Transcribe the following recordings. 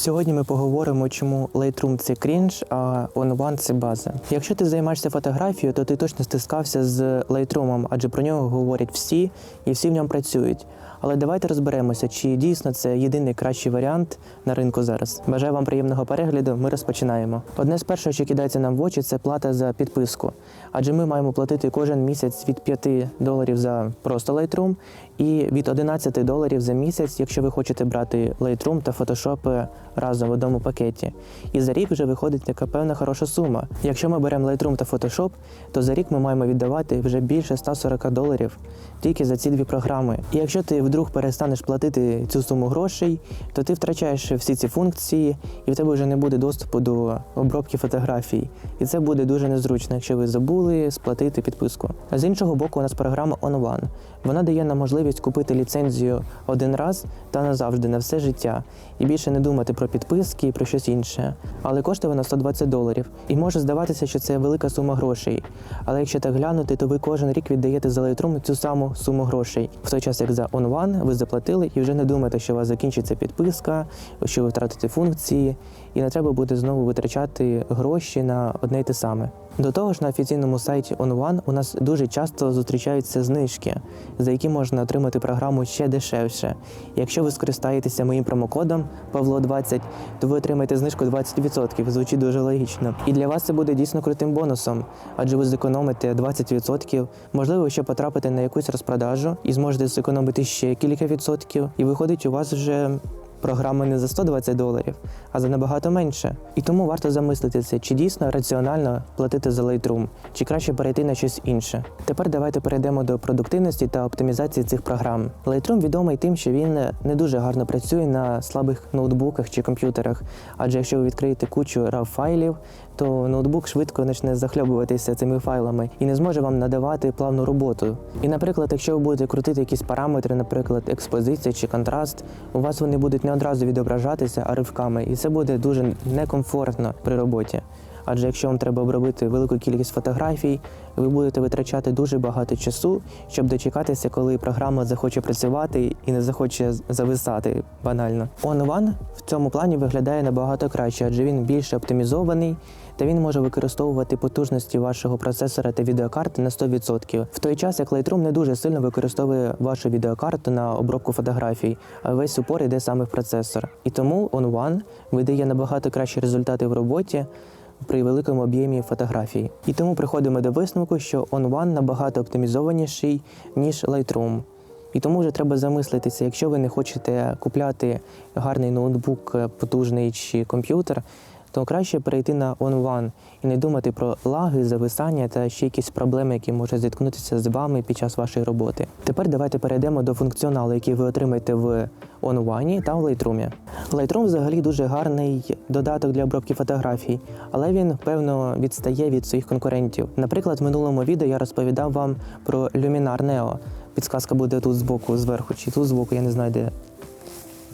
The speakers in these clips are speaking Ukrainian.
Сьогодні ми поговоримо, чому Lightroom це крінж, а OneOne це база. Якщо ти займаєшся фотографією, то ти точно стискався з Lightroom, адже про нього говорять всі і всі в ньому працюють. Але давайте розберемося, чи дійсно це єдиний кращий варіант на ринку зараз. Бажаю вам приємного перегляду. Ми розпочинаємо. Одне з першого, що кидається нам в очі, це плата за підписку. Адже ми маємо платити кожен місяць від 5 доларів за просто Lightroom і від 11 доларів за місяць, якщо ви хочете брати Lightroom та Photoshop разом в одному пакеті. І за рік вже виходить така певна хороша сума. Якщо ми беремо Lightroom та Photoshop, то за рік ми маємо віддавати вже більше 140 доларів тільки за ці дві програми. І якщо ти вдруг перестанеш платити цю суму грошей, то ти втрачаєш всі ці функції, і в тебе вже не буде доступу до обробки фотографій. І це буде дуже незручно, якщо ви забули сплатити підписку. З іншого боку, у нас програма OnOne. Вона дає нам можливість купити ліцензію один раз та назавжди на все життя, і більше не думати про підписки і про щось інше. Але коштує вона 120 доларів. І може здаватися, що це велика сума грошей. Але якщо так глянути, то ви кожен рік віддаєте за Lightroom цю саму суму грошей. В той час, як за OnOne ви заплатили і вже не думаєте, що у вас закінчиться підписка, що ви втратите функції, і не треба буде знову витрачати гроші на одне й те саме. До того ж, на офіційному сайті OnOne у нас дуже часто зустрічаються знижки, за які можна отримати програму ще дешевше. Якщо ви скористаєтеся моїм промокодом Павло20, то ви отримаєте знижку 20%. Звучить дуже логічно. І для вас це буде дійсно крутим бонусом, адже ви зекономите 20%, можливо, ще потрапите на якусь розпродажу і зможете зекономити ще кілька відсотків. І виходить, у вас вже програма не за 120 доларів, а за набагато менше. І тому варто замислитися, чи дійсно раціонально платити за Lightroom, чи краще перейти на щось інше. Тепер давайте перейдемо до продуктивності та оптимізації цих програм. Lightroom відомий тим, що він не дуже гарно працює на слабих ноутбуках чи комп'ютерах, адже якщо ви відкриєте кучу RAW файлів, то ноутбук швидко почне захльобуватися цими файлами і не зможе вам надавати плавну роботу. І, наприклад, якщо ви будете крутити якісь параметри, наприклад, експозиція чи контраст, у вас вони будуть не одразу відображатися, а ривками, і це буде дуже некомфортно при роботі. Адже якщо вам треба обробити велику кількість фотографій, ви будете витрачати дуже багато часу, щоб дочекатися, коли програма захоче працювати і не захоче зависати банально. OnOne в цьому плані виглядає набагато краще, адже він більше оптимізований та він може використовувати потужності вашого процесора та відеокарти на 100%. В той час як Lightroom не дуже сильно використовує вашу відеокарту на обробку фотографій, а весь упор йде саме в процесор. І тому OnOne видає набагато кращі результати в роботі при великому об'ємі фотографій. І тому приходимо до висновку, що OnOne набагато оптимізованіший, ніж Lightroom. І тому вже треба замислитися, якщо ви не хочете купляти гарний ноутбук, е, потужний чи комп'ютер, то краще перейти на OnOne і не думати про лаги, зависання та ще якісь проблеми, які можуть зіткнутися з вами під час вашої роботи. Тепер давайте перейдемо до функціоналу, який ви отримаєте в OnOne та в Lightroom. Lightroom взагалі дуже гарний додаток для обробки фотографій, але він певно відстає від своїх конкурентів. Наприклад, в минулому відео я розповідав вам про Luminar Neo. Підсказка буде тут збоку, зверху, чи тут збоку, я не знаю, де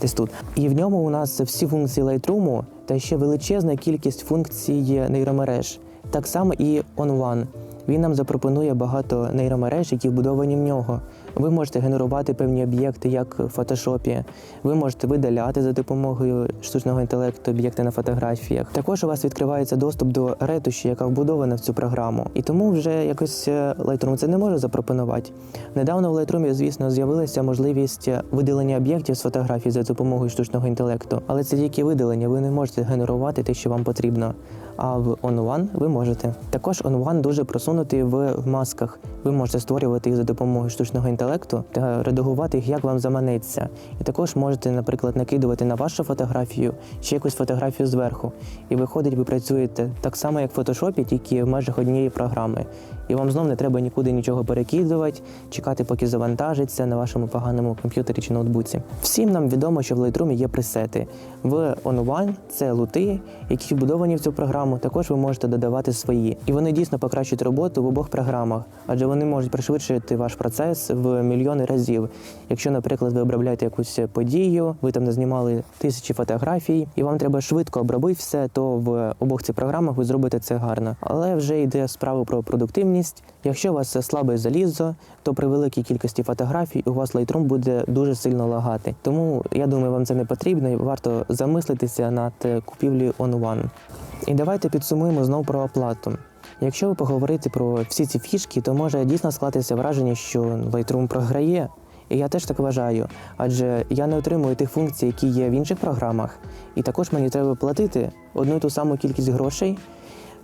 десь тут. І в ньому у нас всі функції Lightroom та ще величезна кількість функцій нейромереж. Так само і OnOne. Він нам запропонує багато нейромереж, які вбудовані в нього. Ви можете генерувати певні об'єкти, як в фотошопі. Ви можете видаляти за допомогою штучного інтелекту об'єкти на фотографіях. Також у вас відкривається доступ до ретуші, яка вбудована в цю програму. І тому вже якось е, Lightroom це не може запропонувати. Недавно в Lightroom, звісно, з'явилася можливість видалення об'єктів з фотографій за допомогою штучного інтелекту, але це тільки видалення. Ви не можете генерувати те, що вам потрібно. А в OnOne ви можете. Також OnOne дуже просунутий в масках. Ви можете створювати їх за допомогою штучного інтелекту та редагувати їх, як вам заманеться. І також можете, наприклад, накидувати на вашу фотографію ще якусь фотографію зверху. І виходить, ви працюєте так само, як в фотошопі, тільки в межах однієї програми. І вам знов не треба нікуди нічого перекидувати, чекати, поки завантажиться на вашому поганому комп'ютері чи ноутбуці. Всім нам відомо, що в Lightroom є пресети. В OnOne це лути, які вбудовані в цю програму. Також ви можете додавати свої. І вони дійсно покращують роботу в обох програмах, адже вони можуть пришвидшити ваш процес в мільйони разів. Якщо, наприклад, ви обробляєте якусь подію, ви там назнімали тисячі фотографій, і вам треба швидко обробити все, то в обох цих програмах ви зробите це гарно. Але вже йде справа про продуктивність. Стабільність. Якщо у вас слабе залізо, то при великій кількості фотографій у вас Lightroom буде дуже сильно лагати. Тому я думаю, вам це не потрібно і варто замислитися над е, купівлею On One. І давайте підсумуємо знову про оплату. Якщо ви поговорите про всі ці фішки, то може дійсно склатися враження, що Lightroom програє. І я теж так вважаю, адже я не отримую тих функцій, які є в інших програмах, і також мені треба платити одну і ту саму кількість грошей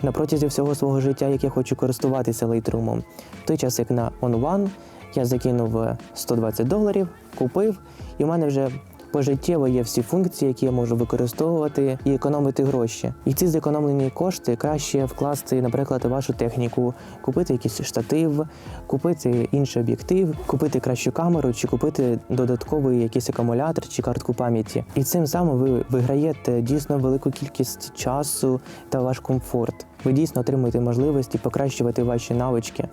на протязі всього свого життя, як я хочу користуватися лейтрумом. В той час, як на OnOne, я закинув е, 120 доларів, купив, і в мене вже пожиттєво є всі функції, які я можу використовувати і економити гроші. І ці зекономлені кошти краще вкласти, наприклад, вашу техніку, купити якийсь штатив, купити інший об'єктив, купити кращу камеру чи купити додатковий якийсь акумулятор чи картку пам'яті. І цим самим ви виграєте дійсно велику кількість часу та ваш комфорт. Ви дійсно отримуєте можливості покращувати ваші навички,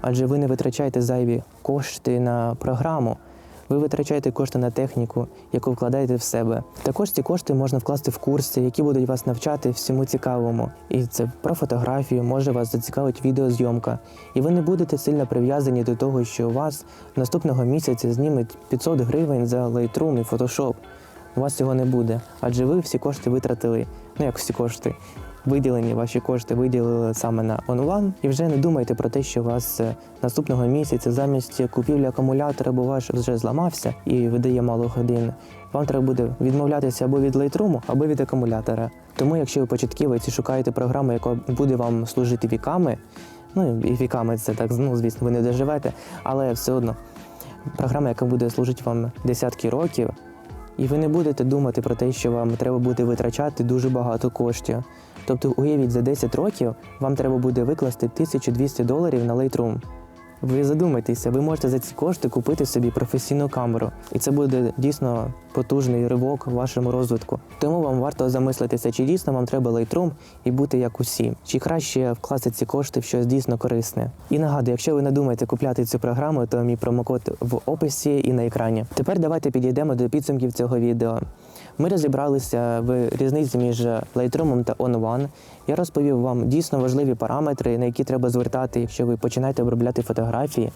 адже ви не витрачаєте зайві кошти на програму. Ви витрачаєте кошти на техніку, яку вкладаєте в себе. Також ці кошти можна вкласти в курси, які будуть вас навчати всьому цікавому. І це про фотографію, може вас зацікавить відеозйомка. І ви не будете сильно прив'язані до того, що у вас наступного місяця знімуть 500 гривень за Lightroom і Photoshop. У вас цього не буде, адже ви всі кошти витратили. Ну як всі кошти. Виділені ваші кошти виділили саме на онлайн, і вже не думайте про те, що у вас е, наступного місяця замість купівлі акумулятора, бо ваш вже зламався і видає мало годин. Вам треба буде відмовлятися або від Lightroom, або від акумулятора. Тому, якщо ви початківець і шукаєте програму, яка буде вам служити віками, ну і віками це так, ну звісно, ви не доживете, але все одно програма, яка буде служити вам десятки років, і ви не будете думати про те, що вам треба буде витрачати дуже багато коштів. Тобто, уявіть, за 10 років вам треба буде викласти 1200 доларів на Lightroom. Ви задумайтеся, ви можете за ці кошти купити собі професійну камеру, і це буде дійсно потужний ривок в вашому розвитку. Тому вам варто замислитися, чи дійсно вам треба Lightroom і бути як усі, чи краще вкласти ці кошти в щось дійсно корисне. І нагадую, якщо ви не думаєте купляти цю програму, то мій промокод в описі і на екрані. Тепер давайте підійдемо до підсумків цього відео. Ми розібралися в різниці між Lightroom та On One. Я розповів вам дійсно важливі параметри, на які треба звертати, якщо ви починаєте обробляти фотографії.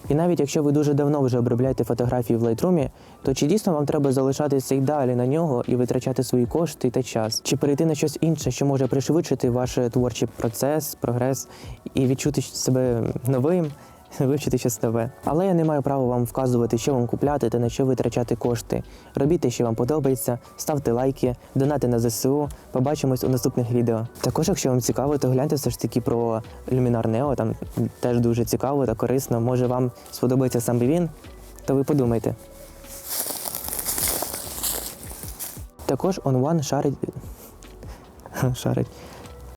І навіть якщо ви дуже давно вже обробляєте фотографії в Lightroom, то чи дійсно вам треба залишатися й далі на нього і витрачати свої кошти та час, чи перейти на щось інше, що може пришвидшити ваш творчий процес, прогрес і відчути себе новим. Вивчити щось нове. Але я не маю права вам вказувати, що вам купляти та на що витрачати кошти. Робіть що вам подобається, ставте лайки, донати на ЗСУ. Побачимось у наступних відео. Також, якщо вам цікаво, то гляньте все ж таки про Luminar Neo, там теж дуже цікаво та корисно. Може вам сподобається саме він, то ви подумайте. Також On шарить. шарить.